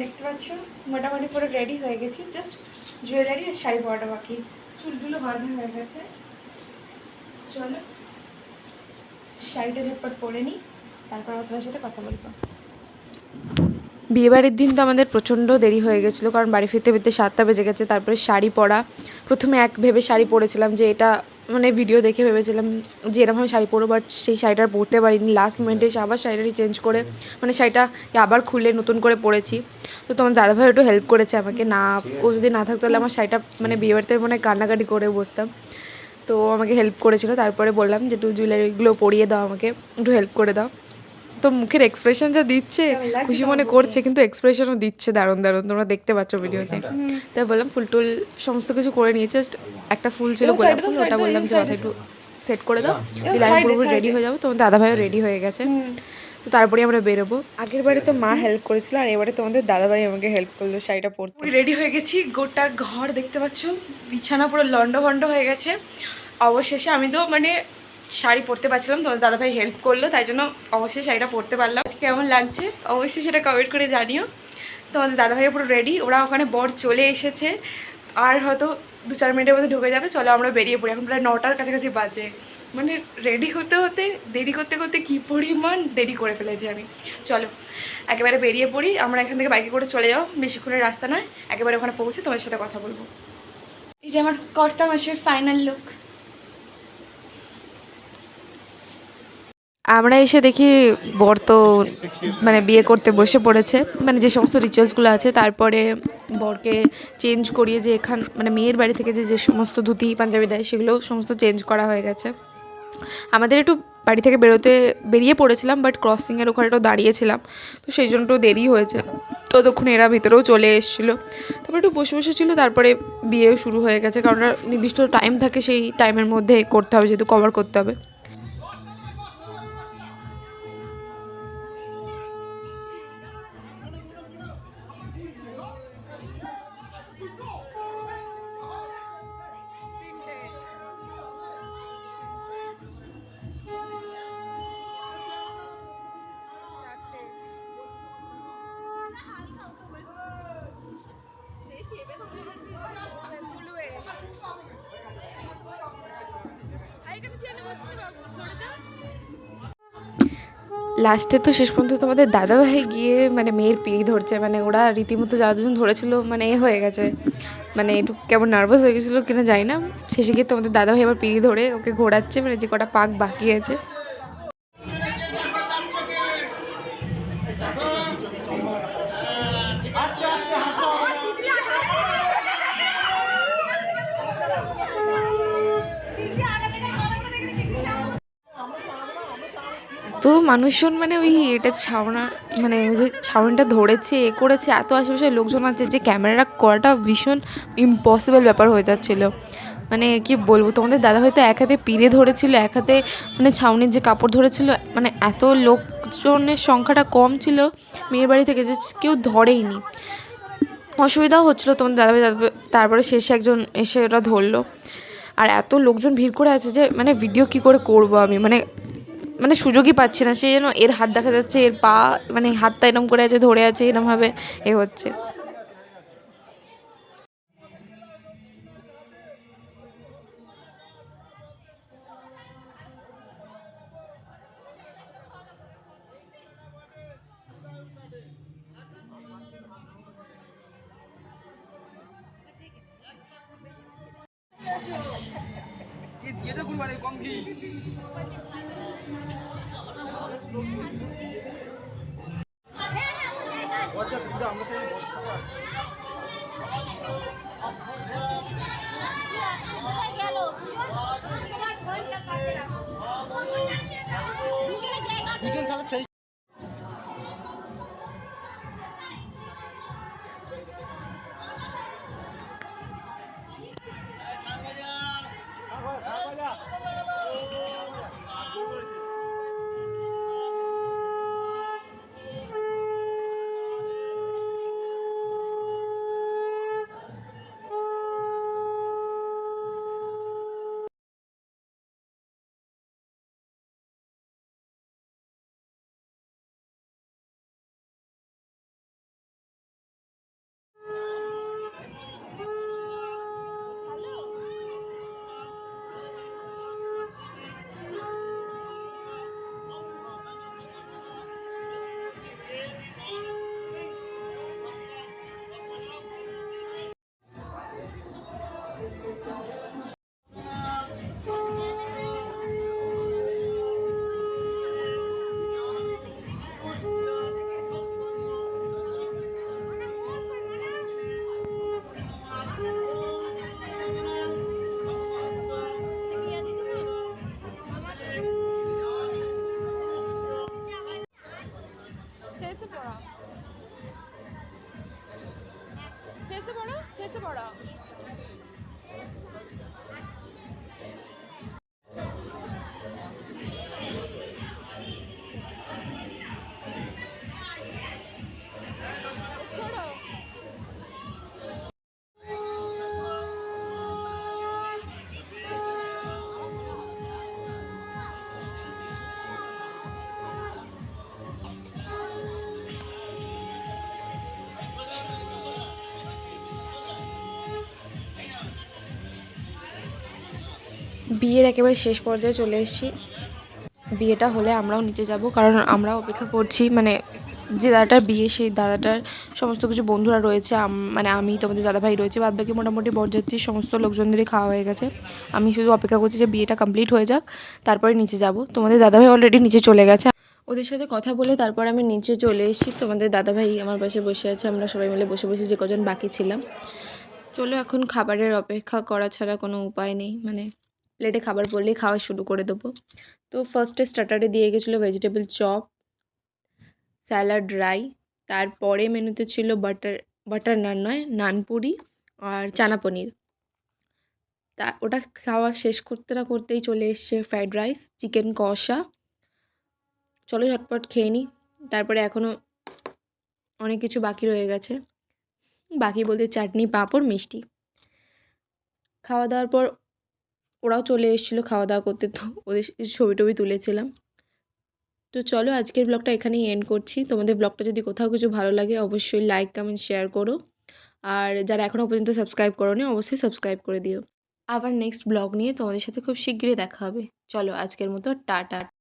দেখতে পাচ্ছ? মোটামুটি পুরো রেডি হয়ে গেছি। জাস্ট জুয়েলারি আর শাড়ি পরাটা বাকি। চুলগুলো বাঁধা হয়ে গেছে। চলো, শাড়িটা ঝটপট পরে নিই। তারপর তোমার সাথে কথা বলব। বিয়েবাড়ির দিন তো আমাদের প্রচণ্ড দেরি হয়ে গেছিল, কারণ বাড়ি ফিরতে ফিরতে সাতটা বেজে গেছে। তারপরে শাড়ি পরা, প্রথমে এক ভেবে শাড়ি পরেছিলাম যে এটা মানে ভিডিও দেখে ভেবেছিলাম যে এরকম আমি শাড়ি পরবো বাট সেই শাড়িটা পরতে পারিনি। লাস্ট মোমেন্টে এসে আবার শাড়িটাই চেঞ্জ করে মানে শাড়িটা আবার খুলে নতুন করে পরেছি। তো তোমার দাদাভাই একটু হেল্প করেছে আমাকে। না, ও যদি না থাকতো তাহলে আমার শাড়িটা মানে বিয়েবাড়িতে মনে কান্নাকাটি করে বসতাম। তো আমাকে হেল্প করেছিল। তারপরে বললাম যে একটু জুয়েলারিগুলো পরিয়ে দাও আমাকে। একটু হেল্প করে দাও। তো মুখের এক্সপ্রেশন যা দিচ্ছে খুশি মনে করছে কিন্তু এক্সপ্রেশনও দিচ্ছে দারুণ দারুণ। তোমরা দেখতে পাচ্ছ ভিডিওতে। তাই বললাম ফুল টুল সমস্ত কিছু করে নিয়ে জাস্ট একটা ফুল ছিল গোলাপ ফুল ওটা বললাম যে মাথায় একটু সেট করে দাও। দিলে side আমি পুরোপুরি রেডি হয়ে যাব তোমার দাদাভাইও রেডি হয়ে গেছে। তো তারপরে আমরা বেরোবো। আগের বারে তো মা হেল্প করেছিল আর এবারে তোমাদের দাদাভাই আমাকে হেল্প করল শাড়িটা পরতে। রেডি হয়ে গেছি গোটা ঘর দেখতে পাচ্ছ বিছানা পুরো লন্ড ভন্ড হয়ে গেছে। অবশেষে আমি তো মানে শাড়ি পরতে পারছিলাম তোমার দাদাভাই হেল্প করল, তাই জন্য অবশ্যই শাড়িটা পরতে পারলাম। কেমন লাগছে? অবশ্যই সেটা কমেন্ট করে জানিও। তোমাদের দাদাভাই পুরো রেডি ওরা ওখানে বর চলে এসেছে, আর হয়তো দু চার মিনিটের মধ্যে ঢুকে যাবে, চলো আমরা বেরিয়ে পড়ি। এখন প্রায় নটার কাছাকাছি বাজে। মানে রেডি হতে হতে, দেরি করতে করতে কী পরিমাণ দেরি করে ফেলেছি আমি। চলো, একেবারে বেরিয়ে পড়ি, আমরা এখান থেকে বাইকে করে চলে যাও, বেশিক্ষণের রাস্তা নয়, একেবারে ওখানে পৌঁছে তোমার সাথে কথা বলব। এই যে আমার কর্তা মাসের ফাইনাল লুক আমরা এসে দেখি বর তো মানে বিয়ে করতে বসে পড়েছে। মানে যে সমস্ত রিচুয়ালসগুলো আছে, তারপরে বরকে চেঞ্জ করিয়ে যে এখান মানে মেয়ের বাড়ি থেকে যে যে সমস্ত ধুতি, পাঞ্জাবি দেয়, সেগুলো সমস্ত চেঞ্জ করা হয়ে গেছে। আমাদের একটু বাড়ি থেকে বেরোতে বেরিয়ে পড়েছিলাম বাট ক্রসিংয়ের ওখানে একটু দাঁড়িয়েছিলাম। তো সেই জন্য একটু দেরি হয়েছে। ততক্ষণ এরা ভিতরেও চলে এসেছিল। তারপরে একটু বসে বসে ছিল, তারপরে বিয়েও শুরু হয়ে গেছে। কারণ নির্দিষ্ট টাইম থাকে, সেই টাইমের মধ্যে করতে হবে, যেহেতু কভার করতে হবে। লাস্টে তো শেষ পর্যন্ত তোমাদের দাদাভাই গিয়ে মানে মেয়ের পিড়ি ধরছে মানে ওরা রীতিমতো যারা দুজন ধরেছিল মানে এ হয়ে গেছে। মানে একটু কেমন নার্ভাস হয়ে গেছিল কিনা জানি না। শেষে গিয়ে তোমাদের দাদাভাই আবার পিড়ি ধরে ওকে ঘোরাচ্ছে মানে যে কটা পাক বাকি আছে। তো মানুষজন মানে ওই এটা ছাউনা মানে ওই যে ছাউনিটা ধরেছে, এ করেছে, এত আশেপাশে লোকজন আছে যে ক্যামেরা করাটা ভীষণ ইম্পসিবল ব্যাপার হয়ে যাচ্ছিল। মানে কি বলব, তোমাদের দাদা হয়তো এক হাতে পিড়ে ধরেছিল, এক হাতে মানে ছাউনির যে কাপড় ধরেছিল মানে এত লোকজনের সংখ্যাটা কম ছিল, মেয়ের বাড়ি থেকে যে কেউ ধরেইনি। অসুবিধাও হচ্ছিল তোমাদের দাদাভাই তারপরে- তারপরে শেষে একজন এসে ওটা ধরলো। আর এত লোকজন ভিড় করে আছে যে মানে ভিডিও কি করে করব আমি? মানে মানে সুযোগই পাচ্ছি না সে যেন এর হাত দেখা যাচ্ছে, এর পা মানে হাতটা এরম করে আছে, ধরে আছে, এরমভাবে এ হচ্ছে। আচ্ছা দিদা আমরা তো বক্তব্য আছে। গেল শেষে পড়ো শেষে পড়ো বিয়ের একেবারে শেষ পর্যায়ে চলে এসেছি। বিয়েটা হলে আমরাও নিচে যাব, কারণ আমরাও অপেক্ষা করছি মানে যে দাদাটার বিয়ে, সেই দাদাটার সমস্ত কিছু বন্ধুরা রয়েছে মানে আমি, তোমাদের দাদাভাই রয়েছে বাদ বাকি মোটামুটি বরযাত্রীর সমস্ত লোকজনদেরই খাওয়া হয়ে গেছে। আমি শুধু অপেক্ষা করছি যে বিয়েটা কমপ্লিট হয়ে যাক, তারপরে নিচে যাব। তোমাদের দাদাভাই অলরেডি নিচে চলে গেছে। ওদের সাথে কথা বলে তারপর আমি নিচে চলে এসেছি। তোমাদের দাদাভাই আমার পাশে বসে আছে, আমরা সবাই মিলে বসে বসে যে কজন বাকি ছিলাম। চলো এখন খাবারের অপেক্ষা করা ছাড়া কোনো উপায় নেই মানে প্লেটে খাবার পড়লেই খাওয়া শুরু করে দেবো। তো ফার্স্টে স্টার্টারে দিয়ে গেছিল ভেজিটেবল চপ স্যালাড রাই তারপরে মেনুতে ছিল বাটার বাটার নান নয় নানপুরি আর চানা পনির। তা ওটা খাওয়া শেষ করতে না করতেই চলে এসছে ফ্রাইড রাইস চিকেন কষা। চলো ঝটপট খেয়ে নিই তারপরে এখনও অনেক কিছু বাকি রয়ে গেছে। বাকি বলতে চাটনি, পাঁপড়, মিষ্টি। খাওয়া দাওয়ার পর ওরাও চলে এসেছিল খাওয়া দাওয়া করতে, তো ওদের ছবি টবি তুলেছিলাম। তো চলো আজকের ব্লগটা এখানেই এন্ড করছি। তোমাদের ব্লগটা যদি কোথাও কিছু ভালো লাগে, অবশ্যই লাইক কমেন্ট শেয়ার করো। আর যারা এখনও পর্যন্ত সাবস্ক্রাইব করোনি, অবশ্যই সাবস্ক্রাইব করে দিও। আবার নেক্সট ব্লগ নিয়ে তোমাদের সাথে খুব শীঘ্রই দেখা হবে। চলো আজকের মতো, টাটা।